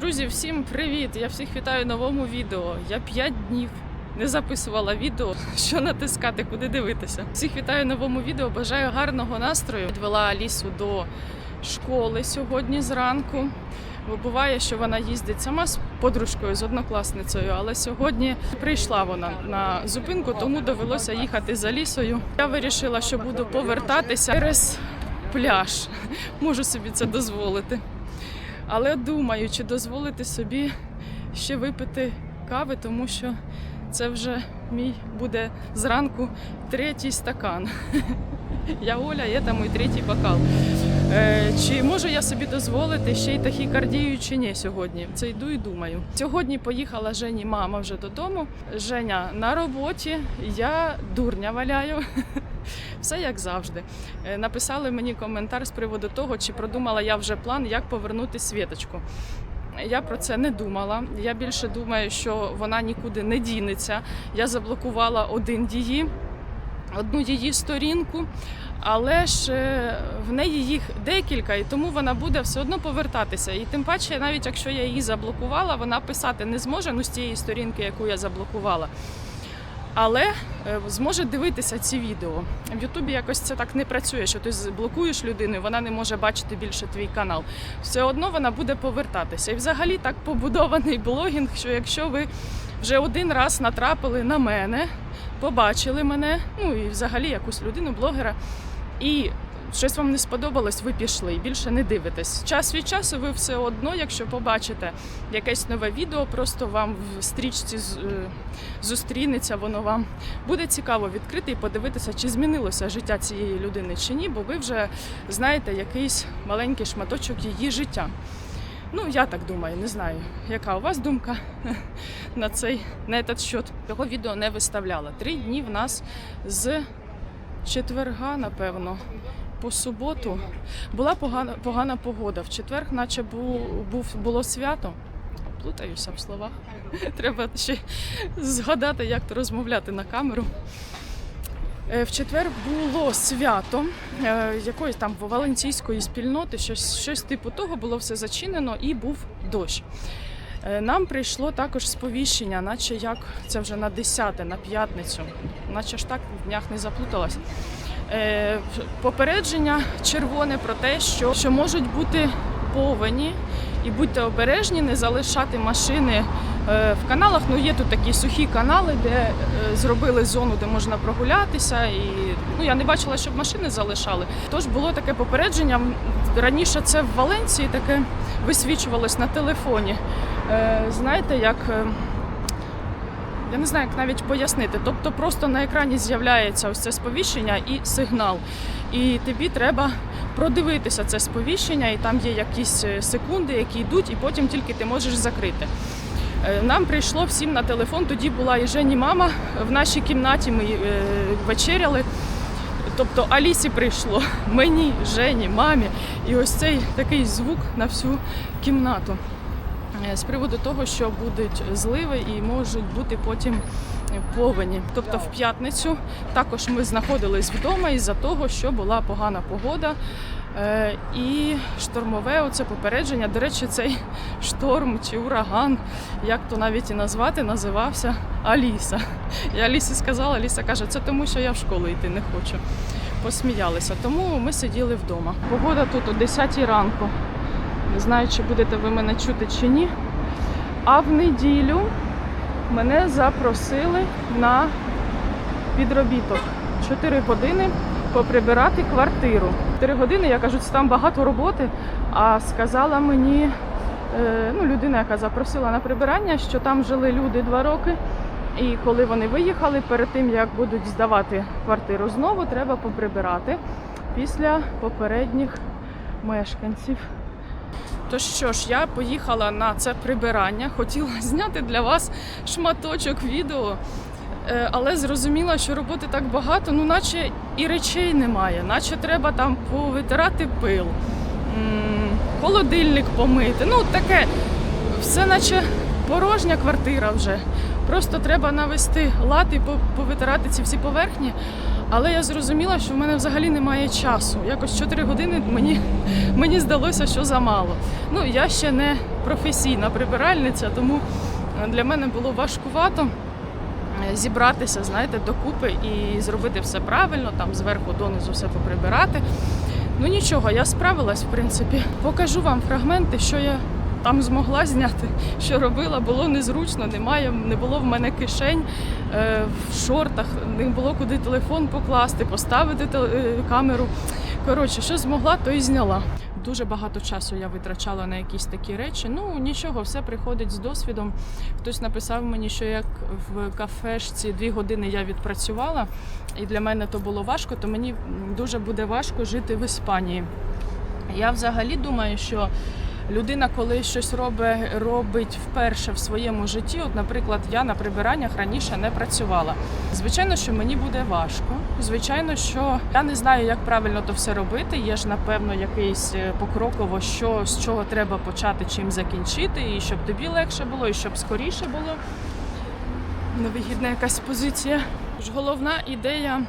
Друзі, всім привіт! Я всіх вітаю в новому відео. Я 5 днів не записувала відео, що натискати, куди дивитися. Всіх вітаю в новому відео. Бажаю гарного настрою. Відвела Алісу до школи сьогодні зранку. Бо буває, що вона їздить сама з подружкою, з однокласницею, але сьогодні прийшла вона на зупинку, тому довелося їхати за лісою. Я вирішила, що буду повертатися через пляж. Можу собі це дозволити. Але думаю, чи дозволити собі ще випити кави, тому що це вже мій буде зранку третій стакан. Я Оля, є там мій третій бокал. Е, чи можу я собі дозволити ще й тахікардію чи ні сьогодні? Це йду і думаю. Сьогодні поїхала Жені мама вже додому. Женя на роботі, я дурня валяю. Все як завжди. Е, Написали мені коментар з приводу того, чи продумала я вже план, як повернути Світочку. Я про це не думала. Я більше думаю, що вона нікуди не дінеться. Я заблокувала один її, одну її сторінку, але ж е, в неї їх декілька, і тому вона буде все одно повертатися. І тим паче, навіть якщо я її заблокувала, вона писати не зможе ну, з тієї сторінки, яку я заблокувала. Але е, зможе дивитися ці відео. В Ютубі якось це так не працює, що ти блокуєш людину, вона не може бачити більше твій канал. Все одно вона буде повертатися. І взагалі так побудований блогінг, що якщо ви вже один раз натрапили на мене, побачили мене, ну і взагалі якусь людину, блогера, і щось вам не сподобалось, ви пішли і більше не дивитесь. Час від часу ви все одно, якщо побачите якесь нове відео, просто вам в стрічці е, зустрінеться, воно вам буде цікаво відкрити і подивитися, чи змінилося життя цієї людини чи ні, бо ви вже знаєте якийсь маленький шматочок її життя. Ну, я так думаю, не знаю, яка у вас думка на цей на этот счет. Цього відео не виставляла. Три дні в нас з четверга, напевно, по суботу була погана, погана погода. В четвер, наче був, був було свято. Плутаюся в словах. Треба ще згадати, як то розмовляти на камеру. Е, В четвер було свято е, якоїсь там валенційської спільноти, щось, щось типу того, було все зачинено і був дощ. Е, Нам прийшло також сповіщення, наче як це вже на 10, на п'ятницю, наче ж так в днях не заплуталась. Е, Попередження червоне про те, що, що можуть бути повені, і будьте обережні, не залишати машини е, в каналах. Ну, є тут такі сухі канали, де е, зробили зону, де можна прогулятися. І ну, я не бачила, щоб машини залишали. Тож було таке попередження. Раніше це в Валенції таке висвічувалось на телефоні. Знаєте, як. Е, Я не знаю, як навіть пояснити. Тобто просто на екрані з'являється ось це сповіщення і сигнал. І тобі треба продивитися це сповіщення, і там є якісь е, секунди, які йдуть, і потім тільки ти можеш закрити. Е, Нам прийшло всім на телефон. Тоді була і Жені мама в нашій кімнаті. Ми е, вечеряли. Тобто Алісі прийшло, мені, Жені, мамі, і ось цей такий звук на всю кімнату. Е, З приводу того, що будуть зливи і можуть бути потім повені. Тобто в п'ятницю також ми знаходились вдома із-за того, що була погана погода. Е, І штормове оце попередження. До речі, цей шторм чи ураган, як то навіть і назвати, називався Аліса. Я Алісі сказала, Аліса каже, це тому, що я в школу йти не хочу. Посміялися. Тому ми сиділи вдома. Погода тут о 10 ранку. Не знаю, чи будете ви мене чути чи ні. А в неділю мене запросили на підробіток. 4 години поприбирати квартиру. 4 години, я кажу, це там багато роботи. А сказала мені е, ну, людина, яка запросила на прибирання, що там жили люди 2 роки. І коли вони виїхали, перед тим як будуть здавати квартиру знову, треба поприбирати після попередніх мешканців. То що ж, я поїхала на це прибирання, хотіла зняти для вас шматочок відео, е, але зрозуміла, що роботи так багато, ну наче і речей немає, наче треба там повитирати пил, холодильник помити. Ну таке, все наче порожня квартира вже. Просто треба навести лад і повитирати ці всі поверхні. Але я зрозуміла, що в мене взагалі немає часу. Якось 4 години мені, мені здалося, що замало. Ну, я ще не професійна прибиральниця, тому для мене було важкувато е, зібратися, знаєте, докупи і зробити все правильно, там зверху донизу все поприбирати. Ну нічого, я справилась, в принципі. Покажу вам фрагменти, що я там змогла зняти, що робила, було незручно, немає, не було в мене кишень е, в шортах, не було куди телефон покласти, поставити теле- камеру. Коротше, що змогла, то і зняла. Дуже багато часу я витрачала на якісь такі речі. Ну нічого, все приходить з досвідом. Хтось написав мені, що як в кафешці дві години я відпрацювала, і для мене то було важко, то мені дуже буде важко жити в Іспанії. Я взагалі думаю, що людина, коли щось робить, робить вперше в своєму житті, от, наприклад, я на прибираннях раніше не працювала. Звичайно, що мені буде важко. Звичайно, що я не знаю, як правильно то все робити. Є ж, напевно, якийсь е, покроково, що з чого треба почати, чим закінчити, і щоб тобі легше було, і щоб скоріше було. Невигідна якась позиція. Тож Головна ідея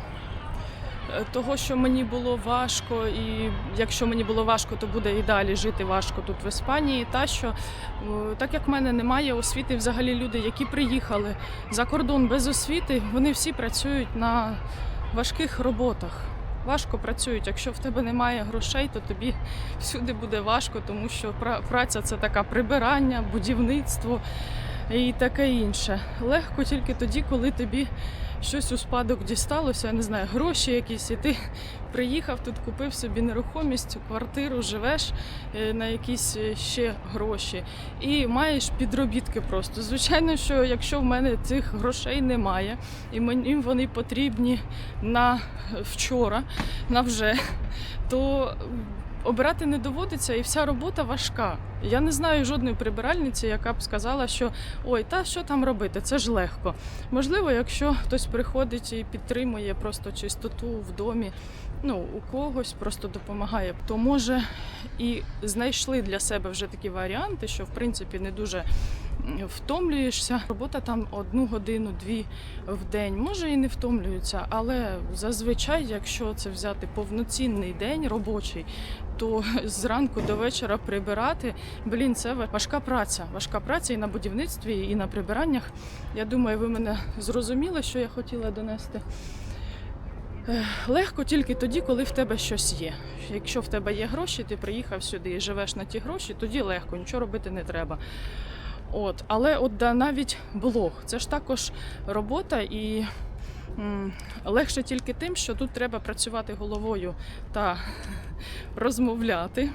того, що мені було важко, і якщо мені було важко, то буде і далі жити важко тут в Іспанії. Та що е, так як в мене немає освіти, взагалі люди, які приїхали за кордон без освіти, вони всі працюють на важких роботах. Важко працюють. Якщо в тебе немає грошей, то тобі всюди буде важко, тому що праця це така прибирання, будівництво і таке інше. Легко тільки тоді, коли тобі щось у спадок дісталося, я не знаю, гроші якісь, і ти приїхав тут, купив собі нерухомість, квартиру, живеш е, на якісь е, ще гроші і маєш підробітки просто. Звичайно, що якщо в мене цих грошей немає, і мені вони потрібні на вчора, на вже, то обирати не доводиться, і вся робота важка. Я не знаю жодної прибиральниці, яка б сказала, що ой, та що там робити, це ж легко. Можливо, якщо хтось приходить і підтримує просто чистоту в домі, ну у когось просто допомагає, то може і знайшли для себе вже такі варіанти, що в принципі не дуже втомлюєшся. Робота там одну годину, дві в день. Може і не втомлюються, але зазвичай, якщо це взяти повноцінний день робочий, то зранку до вечора прибирати. Блін, це важка праця. Важка праця і на будівництві, і на прибираннях. Я думаю, ви мене зрозуміли, що я хотіла донести. Легко тільки тоді, коли в тебе щось є. Якщо в тебе є гроші, ти приїхав сюди і живеш на ті гроші, тоді легко, нічого робити не треба. От, але от да, навіть блог це ж також робота і легше тільки тим, що тут треба працювати головою та розмовляти.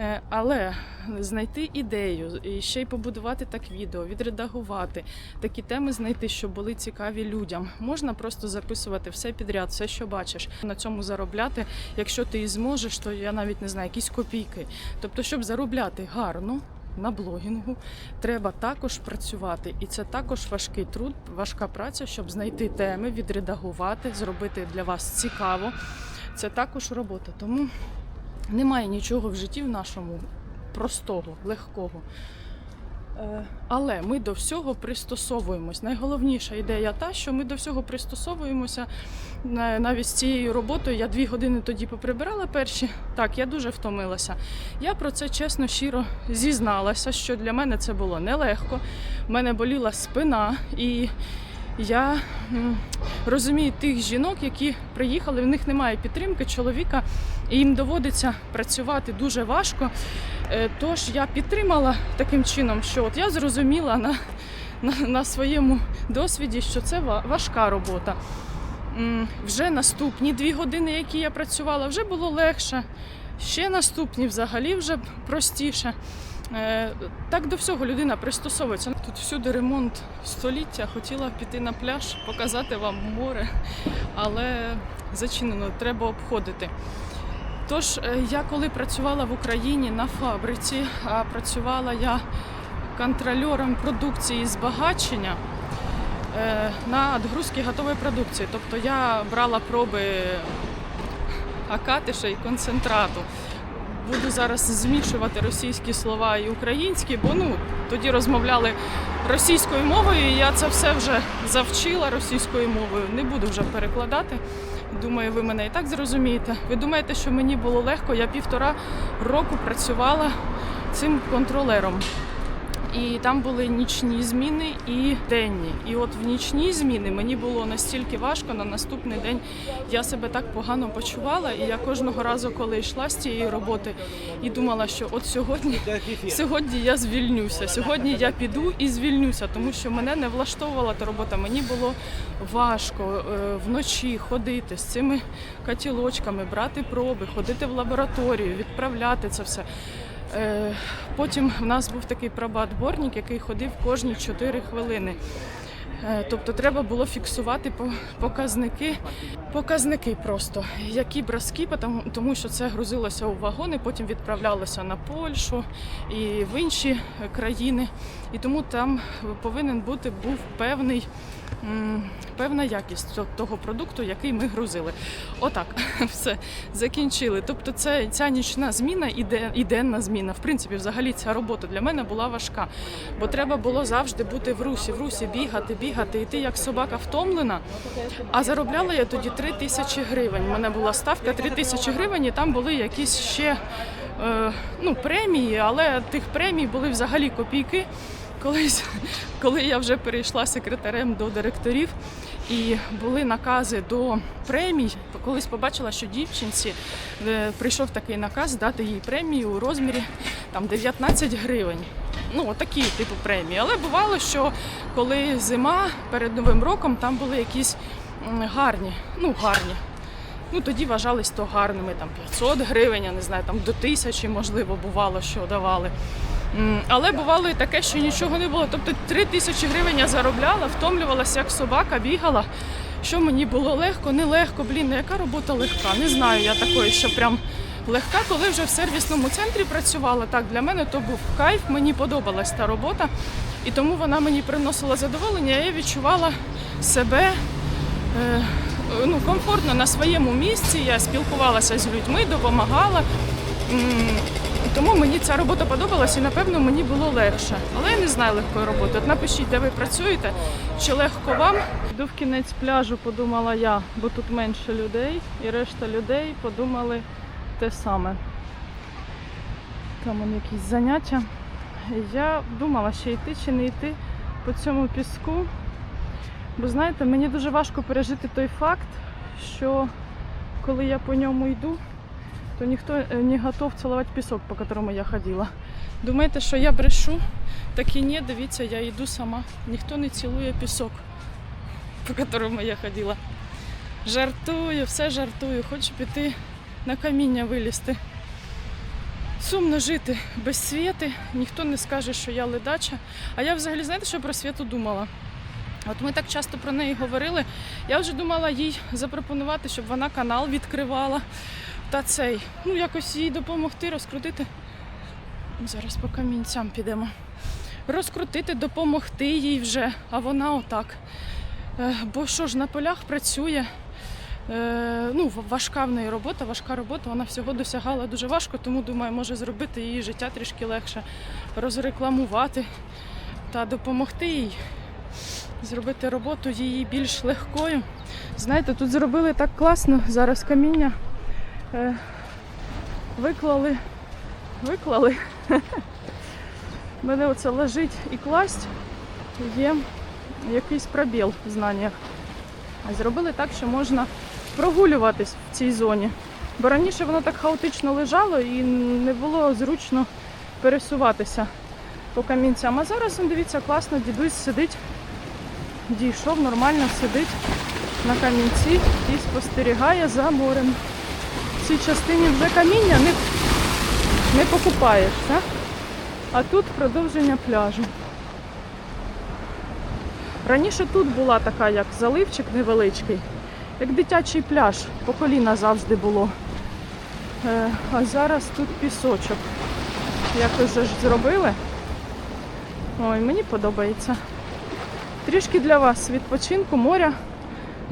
Е, Але знайти ідею і ще й побудувати так відео, відредагувати, такі теми знайти, щоб були цікаві людям. Можна просто записувати все підряд, все, що бачиш. На цьому заробляти. Якщо ти і зможеш, то я навіть не знаю, якісь копійки. Тобто, щоб заробляти гарно. На блогінгу треба також працювати, і це також важкий труд, важка праця, щоб знайти теми, відредагувати, зробити для вас цікаво. Це також робота. Тому немає нічого в житті в нашому простого, легкого. Е, Але ми до всього пристосовуємось. Найголовніша ідея та, що ми до всього пристосовуємося. Навіть з цією роботою я дві години тоді поприбирала перші. Так, я дуже втомилася. Я про це чесно, щиро зізналася, що для мене це було нелегко. У мене боліла спина, і я розумію тих жінок, які приїхали, в них немає підтримки чоловіка, і їм доводиться працювати дуже важко. Е, Тож я підтримала таким чином, що от я зрозуміла на, на, на своєму досвіді, що це важка робота. Вже наступні дві години, які я працювала, вже було легше. Ще наступні взагалі вже простіше. Е, Так до всього людина пристосовується. Тут всюди ремонт століття. Хотіла піти на пляж, показати вам море, але зачинено, треба обходити. Тож е, я коли працювала в Україні на фабриці, працювала я контрольором продукції збагачення е, на відгрузки готової продукції. Тобто я брала проби акатиша і концентрату. Буду зараз змішувати російські слова і українські, бо ну тоді розмовляли російською мовою, і я це все вже завчила російською мовою. Не буду вже перекладати. Думаю, ви мене і так зрозумієте. Ви думаєте, що мені було легко? Я півтора року працювала цим контролером. І там були нічні зміни і денні. І от в нічні зміни мені було настільки важко на наступний день. Я себе так погано почувала, і я кожного разу, коли йшла з цієї роботи, і думала, що от сьогодні, сьогодні я звільнюся. Сьогодні я піду і звільнюся, тому що мене не влаштовувала та робота. Мені було важко е, вночі ходити з цими катілочками, брати проби, ходити в лабораторію, відправляти це все. Е, Потім в нас був такий пробат-борник, який ходив кожні 4 хвилини. Е, Тобто треба було фіксувати показники, показники просто, які бразки, тому- що це грузилося у вагони, потім відправлялося на Польщу і в інші країни. І тому там повинен бути був певний. Певна якість того продукту, який ми грузили. Отак, все закінчили. Тобто, це ця нічна зміна і, де, і денна зміна. В принципі, взагалі ця робота для мене була важка, бо треба було завжди бути в русі, в русі бігати, бігати, йти як собака втомлена. А заробляла я тоді 3 тисячі гривень. У мене була ставка 3 тисячі гривень, і там були якісь ще е, ну, премії, але тих премій були взагалі копійки. Колись, коли я вже перейшла секретарем до директорів, і були накази до премій, колись побачила, що дівчинці е, прийшов такий наказ дати їй премію у розмірі там 19 гривень. Ну, такі типу премії. Але бувало, що коли зима перед Новим роком там були якісь гарні, ну гарні. Ну тоді вважались то гарними, там 500 гривень, я не знаю, там до тисячі, можливо, бувало, що давали. Але бувало і таке, що нічого не було. Тобто 3 тисячі гривень я заробляла, втомлювалася як собака, бігала. Що мені було легко, нелегко, блін, ну яка робота легка. Не знаю я такої, що прям легка, коли вже в сервісному центрі працювала. Так, для мене то був кайф, мені подобалась та робота, і тому вона мені приносила задоволення. Я відчувала себе е, ну, комфортно на своєму місці. Я спілкувалася з людьми, допомагала. Тому мені ця робота подобалась і напевно мені було легше. Але я не знаю легкої роботи. От напишіть, де ви працюєте, чи легко вам. Йду в кінець пляжу, подумала я, бо тут менше людей, і решта людей подумали те саме. Там якісь заняття. Я думала, ще йти чи не йти по цьому піску. Бо знаєте, мені дуже важко пережити той факт, що коли я по ньому йду, то ніхто е, не готов цілувати пісок, по якому я ходила. Думаєте, що я брешу? Так і ні, дивіться, я йду сама. Ніхто не цілує пісок, по якому я ходила. Жартую, все жартую, хочу піти на каміння вилізти. Сумно жити без світи, ніхто не скаже, що я ледача. А я взагалі, знаєте, що про світу думала? От ми так часто про неї говорили. Я вже думала їй запропонувати, щоб вона канал відкривала та цей. Ну, якось їй допомогти, розкрутити. Зараз по камінцям підемо. Розкрутити, допомогти їй вже, а вона отак. Е, Бо що ж, на полях працює. Е, ну, важка в неї робота, важка робота, вона всього досягала дуже важко, тому думаю, може зробити її життя трішки легше, розрекламувати та допомогти їй зробити роботу її більш легкою. Знаєте, тут зробили так класно, зараз каміння е, виклали, виклали. Мене оце лежить і класть, є якийсь пробіл в знаннях. Зробили так, що можна прогулюватись в цій зоні. Бо раніше воно так хаотично лежало і не було зручно пересуватися по камінцям. А зараз, дивіться, класно, дідусь сидить дійшов, нормально сидить на камінці і спостерігає за морем. В цій частині вже каміння не, не покупаєшся, а тут продовження пляжу. Раніше тут була така, як заливчик невеличкий, як дитячий пляж, по коліна завжди було. Е, а зараз тут пісочок. Якось же ж зробили. Ой, мені подобається. Трішки для вас відпочинку моря.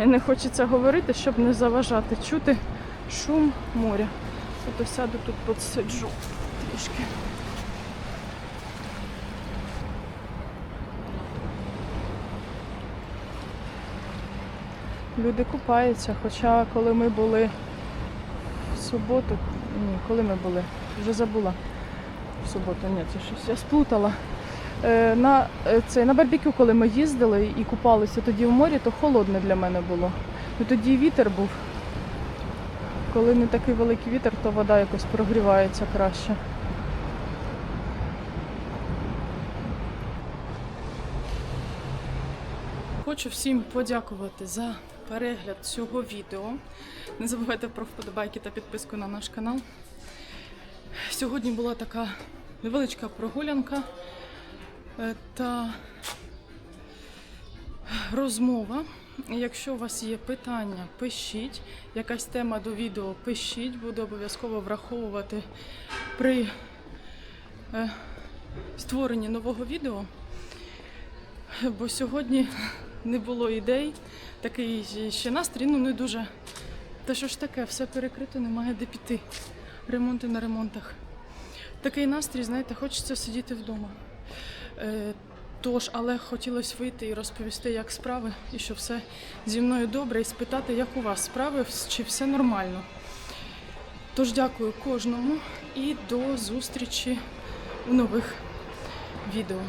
І не хочеться говорити, щоб не заважати. Чути шум моря. Ото сяду тут посиджу трішки. люди купаються. Хоча коли ми були в суботу, ні, коли ми були, вже забула. В суботу, ні, це щось я сплутала. Е, на, е, це, на барбекю, коли ми їздили і купалися тоді в морі, то холодне для мене було. Ну, тоді вітер був. Коли не такий великий вітер, то вода якось прогрівається краще. Хочу всім подякувати за перегляд цього відео. Не забувайте про вподобайки та підписку на наш канал. Сьогодні була така невеличка прогулянка та розмова. Якщо у вас є питання, пишіть. Якась тема до відео, пишіть. Буду обов'язково враховувати при е, створенні нового відео. Бо сьогодні не було ідей. Такий ще настрій, ну не дуже. Та що ж таке, все перекрито, немає де піти. Ремонти на ремонтах. Такий настрій, знаєте, хочеться сидіти вдома. Е, тож, але хотілося вийти і розповісти, як справи, і що все зі мною добре, і спитати, як у вас справи, чи все нормально. Тож дякую кожному і до зустрічі у нових відео.